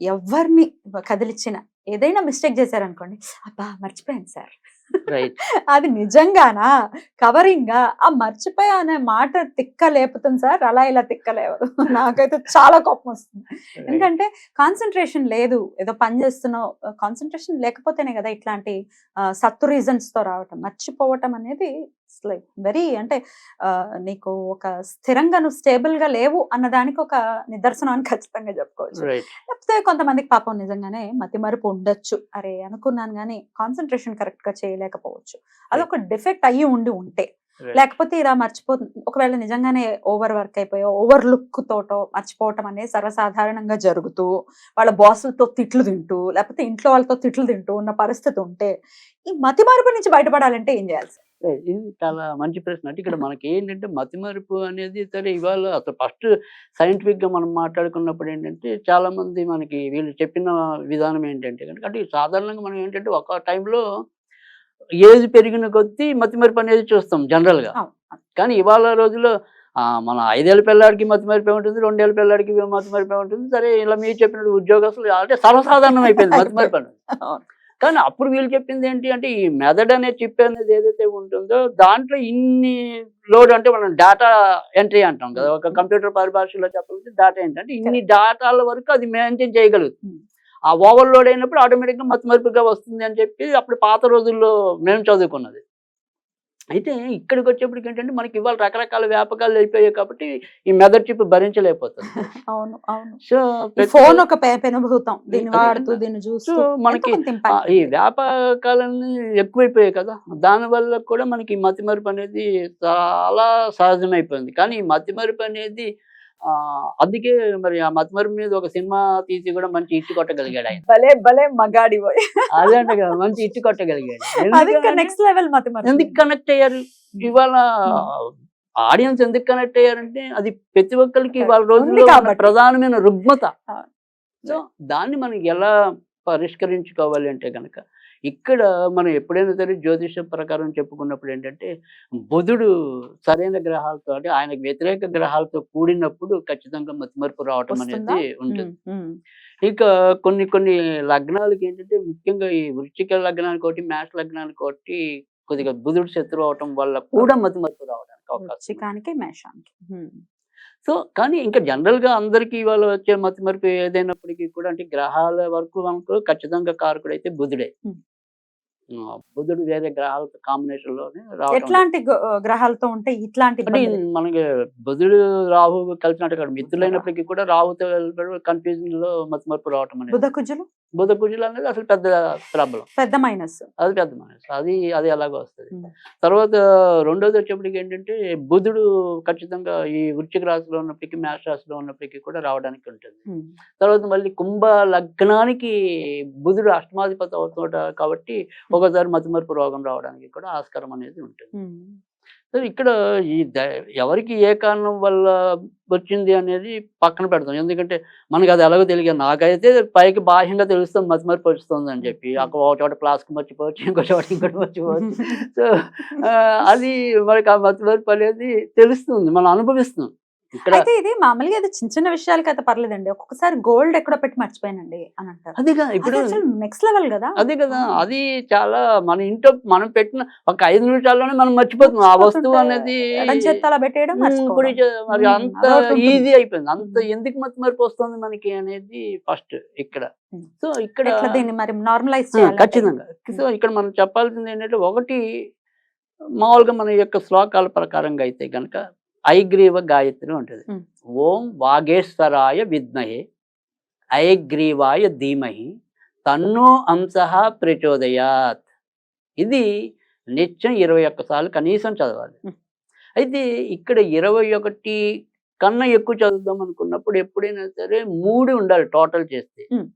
ఎవరిని కదిలిచ్చిన ఏదైనా మిస్టేక్ చేశారనుకోండి అబ్బా మర్చిపోయాను సార్. అది నిజంగానా? కవరింగ్? గా ఆ మర్చిపోయా అనే మాట తిక్క లేపుతుంది సార్ అలా ఇలా తిక్క లేవదు. నాకైతే చాలా కోపం వస్తుంది. ఎందుకంటే కాన్సన్ట్రేషన్ లేదు. ఏదో పని చేస్తున్నావు. కాన్సన్ట్రేషన్ లేకపోతేనే కదా ఇట్లాంటి సత్తు రీజన్స్తో రావటం. మర్చిపోవటం అనేది లైక్ వెరీ అంటే నీకు ఒక స్థిరంగా నువ్వు స్టేబుల్గా లేవు అన్నదానికి ఒక నిదర్శనం అని ఖచ్చితంగా చెప్పుకోవచ్చు. లేకపోతే కొంతమందికి పాపం నిజంగానే మతి మరుపు ఉండొచ్చు. అరే అనుకున్నాను కానీ కాన్సన్ట్రేషన్ కరెక్ట్గా చేయలేకపోవచ్చు అదొక డిఫెక్ట్ అయ్యి ఉండి ఉంటే. లేకపోతే ఇలా మర్చిపోతుంది ఒకవేళ నిజంగానే ఓవర్ వర్క్ అయిపోయో ఓవర్ లుక్ తోటో మర్చిపోవటం అనేది సర్వసాధారణంగా జరుగుతూ వాళ్ళ బాసులతో తిట్లు తింటూ లేకపోతే ఇంట్లో వాళ్ళతో తిట్లు తింటూ ఉన్న పరిస్థితి ఉంటే ఈ మతి మార్పు నుంచి బయటపడాలంటే ఏం చేయాలి సార్? ఇది చాలా మంచి ప్రశ్న. అంటే ఇక్కడ మనకి ఏంటంటే మతిమరుపు అనేది సరే ఇవాళ అసలు ఫస్ట్ సైంటిఫిక్గా మనం మాట్లాడుకున్నప్పుడు ఏంటంటే చాలా మంది మనకి వీళ్ళు చెప్పిన విధానం ఏంటంటే కనుక అంటే సాధారణంగా మనం ఏంటంటే ఒక టైంలో ఏజ్ పెరిగిన కొద్దీ మతిమరుపు అనేది చూస్తాం జనరల్గా అవును. కానీ ఇవాళ రోజుల్లో మన ఐదేళ్ళ పిల్లాడికి మతిమరిపే ఉంటుంది రెండేళ్ళ పిల్లాడికి మతిమరిపే ఉంటుంది సరే ఇలా మీరు చెప్పినట్టు ఉద్యోగస్తులు అంటే సర్వసాధారణం అయిపోయింది మతిమరిపి అనేది. అవును. కానీ అప్పుడు వీళ్ళు చెప్పింది ఏంటి అంటే ఈ మెథడ్ అనే చిప్ అనేది ఏదైతే ఉంటుందో దాంట్లో ఇన్ని లోడ్ అంటే మనం డేటా ఎంట్రీ అంటాం కదా ఒక కంప్యూటర్ పరిభాషలో చెప్పాలంటే డేటా అంటే ఇన్ని డేటాల వరకు అది మెయింటైన్ చేయగలుగుతుంది Hmm. ఆ ఓవర్లోడ్ అయినప్పుడు ఆటోమేటిక్గా మతిమరుపుగా వస్తుంది అని చెప్పి అప్పుడు పాత రోజుల్లో మేము చదువుకున్నది. అయితే ఇక్కడికి వచ్చేప్పటికి ఏంటంటే మనకి ఇవాళ రకరకాల వ్యాపకాలు అయిపోయాయి కాబట్టి ఈ మెదడ్ చిప్ భరించలేకపోతుంది అవును అవును. సో ఫోన్ ఒక పెనుభూతం. దీన్ని వాడుతూ. దీన్ని చూస్తూ మనకి ఈ ఉంది. వ్యాపకాలన్నీ ఎక్కువైపోయాయి కదా. దానివల్ల కూడా మనకి ఈ మతిమరుపు అనేది చాలా సహజమైపోయింది. కానీ ఈ మతిమరుపు అనేది అందుకే మరి ఆ మతిమరుపు మీద ఒక సినిమా తీసి కూడా మంచి ఇట్టు కొట్టగలిగాడు ఆయన భలే భలే మగాడి. అదే అంటే కదా మంచి ఇట్టు కొట్టగలిగాడు నెక్స్ట్ లెవెల్. ఎందుకు కనెక్ట్ అయ్యారు ఇవాళ ఆడియన్స్ ఎందుకు కనెక్ట్ అయ్యారంటే అది ప్రతి ఒక్కరికి ఇవాళ రోజుల్లో. ప్రధానమైన రుగ్మత. సో దాన్ని మనం ఎలా పరిష్కరించుకోవాలి అంటే కనుక ఇక్కడ మనం ఎప్పుడైనా సరే జ్యోతిష ప్రకారం చెప్పుకున్నప్పుడు ఏంటంటే బుధుడు సరైన గ్రహాలతో అంటే ఆయనకు వ్యతిరేక గ్రహాలతో కూడినప్పుడు ఖచ్చితంగా మతిమరుపు రావటం? అనేది ఉంటుంది. ఇక కొన్ని కొన్ని లగ్నాలకి ఏంటంటే ముఖ్యంగా ఈ వృశ్చిక లగ్నానికి ఒకటి మేష లగ్నానికి ఒకటి కొద్దిగా బుధుడు శత్రువు అవటం వల్ల కూడా మతిమరుపు రావడానికి అవకాశం మేషానికి. సో కానీ ఇంకా జనరల్గా అందరికి ఇవాళ వచ్చే మతిమరుపు ఏదైనప్పటికీ కూడా అంటే గ్రహాల వరకు మనకు ఖచ్చితంగా కారకుడు అయితే బుధుడే బుధుడు వేరే గ్రహాలతో కాంబినేషన్లోనే ఎట్లాంటి గ్రహాలతో ఉంటే ఇట్లాంటి? మనకి బుధుడు రాహు కలిసినట్టు కాదు. మిత్రులైనప్పటికీ కూడా రాహుతో కన్ఫ్యూజన్లో మతిమరుపు రావటం అనేది. బుధ కుజులు? బుధ కుజులు అనేది అసలు పెద్ద ప్రాబ్లం. పెద్ద మైనస్. అది పెద్ద మనసు. అది అది అలాగే వస్తుంది. తర్వాత రెండోది వచ్చేప్పటికి ఏంటంటే బుధుడు ఖచ్చితంగా ఈ వృశ్చిక రాశిలో ఉన్నప్పటికీ మేష రాశిలో ఉన్నప్పటికీ కూడా రావడానికి ఉంటుంది. తర్వాత మళ్ళీ కుంభ లగ్నానికి బుధుడు అష్టమాధిపతి అవుతాడు కాబట్టి ఒకసారి మతిమరుపు రోగం రావడానికి కూడా ఆస్కారం అనేది ఉంటుంది. ఇక్కడ ఈ ద- ఎవరికి ఏ కారణం వల్ల వచ్చింది అనేది పక్కన పెడతాం ఎందుకంటే మనకి అది ఎలాగో తెలియదు. నాకైతే పైకి బాహ్యంగా తెలుస్తుంది మతిమరుపు వస్తుంది అని చెప్పి. అక్కడ ఒక చోట ప్లాస్క్ మర్చిపోవచ్చు ఇంకో చోట ఇంకోటి మర్చిపోవచ్చు. సో అది మనకి ఆ మతిమరుపు అనేది తెలుస్తుంది మనం అనుభవిస్తాం ఇక్కడ అయితే ఇది మామూలుగా ఇది చిన్న చిన్న విషయాలకి అయితే పర్లేదండి. ఒక్కొక్కసారి గోల్డ్ ఎక్కడో పెట్టి మర్చిపోయానండి అని అంటారు. అదిగా ఇప్పుడు నెక్స్ట్ లెవెల్ కదా. అదే కదా అది చాలా మన ఇంట్లో మనం పెట్టిన ఒక ఐదు నిమిషాల్లోనే మనం మర్చిపోతున్నాం. ఆ వస్తువు అనేది పెట్టేయడం మరి అంత. ఈజీ అయిపోయింది. అంత ఎందుకు మతి మరపు వస్తుంది మనకి అనేది ఫస్ట్ ఇక్కడ. సో ఇక్కడ దీన్ని మరి నార్మలైజ్ ఖచ్చితంగా. సో ఇక్కడ మనం చెప్పాల్సింది ఏంటంటే ఒకటి మామూలుగా మన యొక్క శ్లోకాల ప్రకారంగా అయితే గనక ఐగ్రీవ గాయత్రి ఉంటుంది. ఓం వాగేశ్వరాయ విద్మహే ఐగ్రీవాయ ధీమహి తన్నో అంశ ప్రచోదయాత్ ఇది నిత్యం ఇరవై ఒక్కసార్లు కనీసం చదవాలి. అయితే ఇక్కడ ఇరవై ఒకటి కన్నా ఎక్కువ చదువుదాం అనుకున్నప్పుడు ఎప్పుడైనా సరే మూడు ఉండాలి టోటల్ చేస్తే ఉమ్.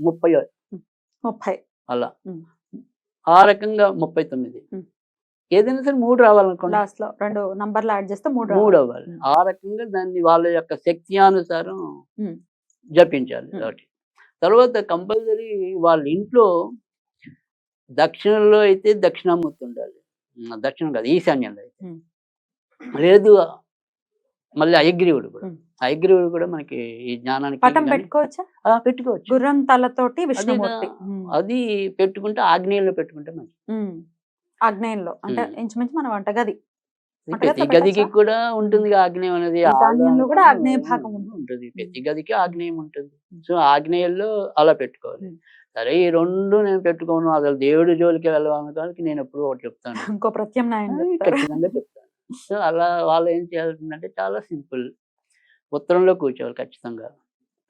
ముప్పై ముప్పై అలా. ఆ రకంగా ముప్పై తొమ్మిది. ఏదైనా సరే మూడు రావాలనుకోండి లాస్ట్లో రెండు నంబర్లు యాడ్ చేస్తే మూడు మూడు. అవ్వాలి. ఆ రకంగా దాన్ని వాళ్ళ యొక్క శక్తి అనుసారం. జపించాలి. ఒకటి తర్వాత కంపల్సరీ వాళ్ళ ఇంట్లో దక్షిణంలో అయితే దక్షిణామూర్తి ఉండాలి దక్షిణం కాదు ఈశాన్యంలో అయితే. లేదు మళ్ళీ అయగ్రీవుడు కూడా. అయగ్రీవుడు కూడా మనకి ఈ జ్ఞానానికి పటం పెట్టుకోవచ్చా పెట్టుకోవచ్చు గుర్రం తలతోటి విష్ణుమూర్తి. అది పెట్టుకుంటే ఆగ్నేయంలో పెట్టుకుంటే మంచిది. ఆగ్నేయంలో. అంటే. ఇంచుమించు మన వంటగది. ప్రతి గదికి? కూడా ఉంటుంది ఆగ్నేయం అనేది. కూడా ఆగ్నేయ భాగం ఉంటుంది. ప్రతి గదికి ఆగ్నేయం ఉంటుంది. సో ఆగ్నేయంలో అలా పెట్టుకోవాలి. సరే ఈ రెండు నేను పెట్టుకోను. అసలు దేవుడి జోలికి వెళ్ళడానికి నేను ఎప్పుడు ఒకటి చెప్తాను. ఇంకో ప్రత్యామ్నాయం ఖచ్చితంగా చెప్తాను. సో అలా వాళ్ళు ఏం చేయాల్సిందంటే చాలా సింపుల్. ఉత్తరంలో కూర్చోవాలి ఖచ్చితంగా.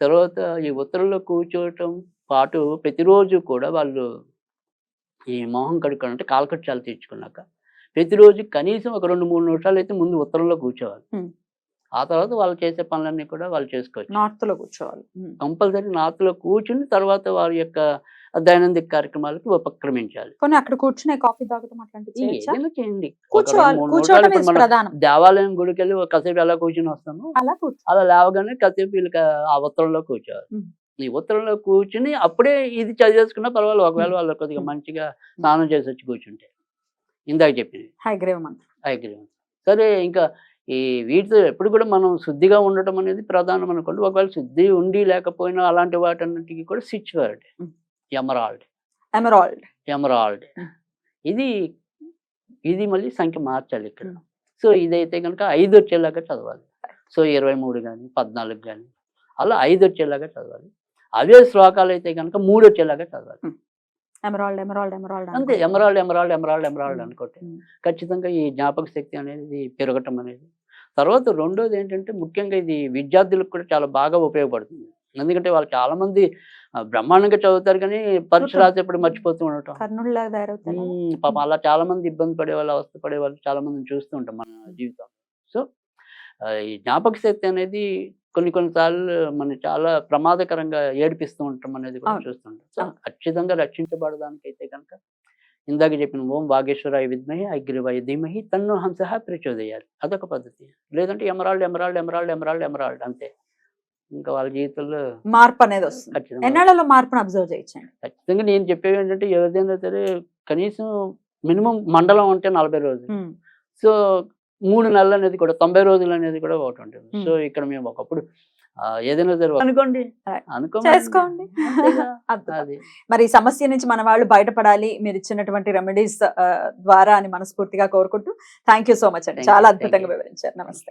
తర్వాత ఈ ఉత్తరంలో కూర్చోవటం పాటు ప్రతిరోజు కూడా వాళ్ళు ఈ మొహం కడుక్కోవడం అంటే కాలకట్టాలు తీర్చుకున్నాక ప్రతిరోజు కనీసం ఒక రెండు మూడు నిమిషాలు అయితే ముందు ఉత్తరంలో కూర్చోవాలి. ఆ తర్వాత వాళ్ళు చేసే పనులన్నీ కూడా వాళ్ళు చేసుకోవచ్చు. నార్త్లో కూర్చోవాలి. కంపల్సరీ నాతులో కూర్చుని తర్వాత వారి యొక్క దైనందిక కార్యక్రమాలకు ఉపక్రమించాలి. కొన్ని అక్కడ కూర్చునే కాఫీ చేయండి. మనం ప్రధానం. దేవాలయం గుడికి వెళ్ళి కాసేపు ఎలా కూర్చుని వస్తాము. అలా కూర్చో అలా లేవగానే కాసేపు వీళ్ళకి ఆ ఉత్తరంలో కూర్చోవాలి. ఈ ఉత్తరంలో కూర్చుని అప్పుడే ఇది చదివేసుకున్నా పర్వాలేదు. ఒకవేళ. వాళ్ళు కొద్దిగా. మంచిగా స్నానం చేసి వచ్చి కూర్చుంటే. ఇందాక చెప్పింది హైగ్రేవ్ మంత్రం. సరే ఇంకా ఈ వీటితో ఎప్పుడు కూడా మనం శుద్ధిగా ఉండటం అనేది ప్రధానం అనుకోండి. ఒకవేళ శుద్ధి ఉండి లేకపోయినా అలాంటి వాటన్నిటికీ కూడా switch word. Emerald. Emerald. Emerald. ఇది ఇది మళ్ళీ సంఖ్య మార్చాలి ఇక్కడ. సో ఇదైతే కనుక ఐదు వచ్చేలాగా చదవాలి. సో ఇరవై మూడు కానీ పద్నాలుగు కానీ అలా ఐదు వచ్చేలాగా చదవాలి. అవే శ్లోకాలు అయితే కనుక మూడు వచ్చేలాగా చదవాలి. ఎమరాల్డ్ ఎమరాల్డ్ ఎమరాల్డ్ అంతే ఎమరాల్డ్ ఎమరాల్డ్ ఎమరాల్డ్ ఎమరాల్డ్. అనుకోండి. ఖచ్చితంగా ఈ జ్ఞాపక శక్తి అనేది పెరగటం అనేది. తర్వాత రెండోది ఏంటంటే ముఖ్యంగా ఇది విద్యార్థులకు కూడా చాలా బాగా ఉపయోగపడుతుంది. ఎందుకంటే వాళ్ళు చాలా మంది బ్రహ్మాండంగా చదువుతారు కానీ పరీక్ష రాసేప్పుడు మర్చిపోతూ ఉండటం. పాపం అలా చాలా మంది ఇబ్బంది పడే వాళ్ళు అవస్థ పడే వాళ్ళు చాలా మందిని చూస్తూ ఉంటాం మన జీవితం సో ఈ జ్ఞాపక శక్తి అనేది కొన్ని కొన్నిసార్లు మన చాలా ప్రమాదకరంగా ఏడిపిస్తూ ఉంటాం అనేది కూడా. చూస్తుంటాం. సో. ఖచ్చితంగా రక్షించబడడానికి అయితే కనుక ఇందాక చెప్పిన ఓం వాగేశ్వరాయ విద్మహి అగ్రివాయ ధీమహి తన్ను హంస ప్రచోదయాలి అదొక పద్ధతి. లేదంటే emerald emerald emerald emerald emerald అంతే. ఇంకా వాళ్ళ జీవితంలో మార్పు అనేది వస్తుంది. ఎన్నాళ్ళలో మార్పును అబ్జర్వ్ చేయొచ్చండి? ఖచ్చితంగా నేను చెప్పేది ఏంటంటే ఎవరిదైనా సరే కనీసం మినిమం మండలం అంటే నలభై రోజులు. సో మూడు నెలలు అనేది కూడా తొంభై రోజులు అనేది కూడా ఒకటి ఉంటుంది. సో ఇక్కడ మేము ఒకప్పుడు ఏదైనా అనుకోండి. Right. అనుకో చేసుకోండి. మరి ఈ సమస్య నుంచి మన వాళ్ళు బయటపడాలి మీరు ఇచ్చినటువంటి రెమెడీస్ ద్వారా అని మనస్ఫూర్తిగా కోరుకుంటూ థ్యాంక్ యూ సో మచ్ అండి. చాలా అద్భుతంగా. వివరించారు. నమస్తే.